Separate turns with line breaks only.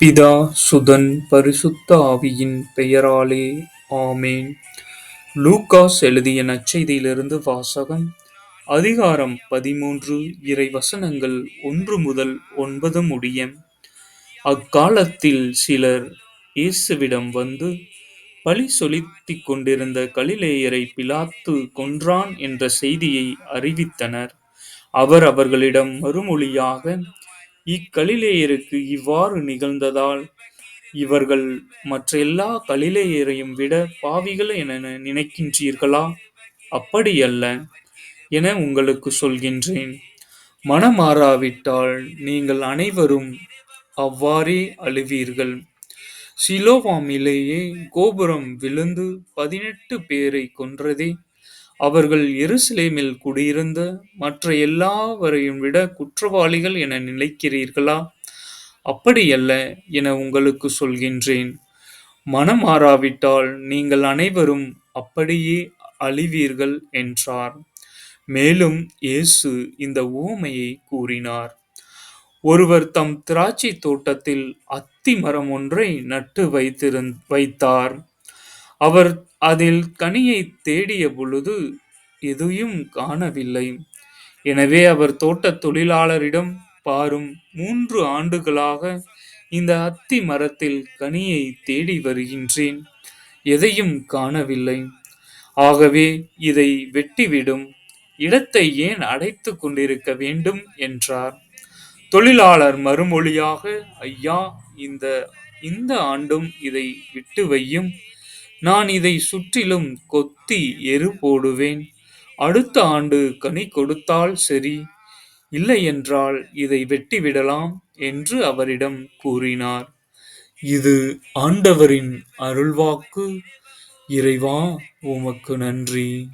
பிதா, சுதன், பரிசுத்த ஆவியின் பெயராலே ஆமேன் லூகாஸ் எழுதிய நற்செய்தியிலிருந்து வாசகம் அதிகாரம் பதிமூன்று இறை வசனங்கள் ஒன்று முதல் ஒன்பது முடிய அக்காலத்தில் சிலர் இயேசுவிடம் வந்து பழி சொலுத்திக் கொண்டிருந்த கலிலேயரை பிலாத்து கொன்றான் என்ற செய்தியை அறிவித்தனர். அவர் அவர்களிடம் மறுமொழியாக இக்கலிலேயருக்கு இவ்வாறு நிகழ்ந்ததால் இவர்கள் மற்ற எல்லா கலிலேயரையும் விட பாவிகள் என நினைக்கின்றீர்களா? அப்படியல்ல என உங்களுக்கு சொல்கின்றேன். மனமாறாவிட்டால் நீங்கள் அனைவரும் அவ்வாறே அழுவீர்கள் சிலோவாமிலேயே கோபுரம் விழுந்து பதினெட்டு பேரைக் கொன்றதே அவர்கள் எருசலேமில் குடியிருந்த மற்ற எல்லாவரையும் விட குற்றவாளிகள் என நினைக்கிறீர்களா? அப்படியல்ல என உங்களுக்கு சொல்கின்றேன். மனமாறாவிட்டால் நீங்கள் அனைவரும் அப்படியே அழிவீர்கள் என்றார். மேலும் இயேசு இந்த ஊமையை கூறினார். ஒருவர் தம் திராட்சைத் தோட்டத்தில் அத்தி மரம் ஒன்றை நட்டு வைத்திருந் வைத்தார். அவர் அதில் கனியைத் தேடியபொழுது எதையும் காணவில்லை. எனவே அவர் தோட்டத் தொழிலாளரிடம் பாரும் மூன்று ஆண்டுகளாக இந்த அத்தி மரத்தில் கனியைத் தேடி வருகின்றேன் எதையும் காணவில்லை. ஆகவே இதை வெட்டிவிடும். இடத்தை ஏன் அடைத்துக் கொண்டிருக்க வேண்டும்? என்றார். தொழிலாளர் மறுமொழியாக ஐயா இந்த இந்த ஆண்டும் இதை விட்டு வையும். நான் இதைச் சுற்றிலும் கொத்தி எரு போடுவேன். அடுத்த ஆண்டு கனி கொடுத்தால் சரி இல்லையென்றால் இதை வெட்டிவிடலாம் என்று அவரிடம் கூறினார். இது ஆண்டவரின் அருள்வாக்கு. இறைவா உமக்கு நன்றி.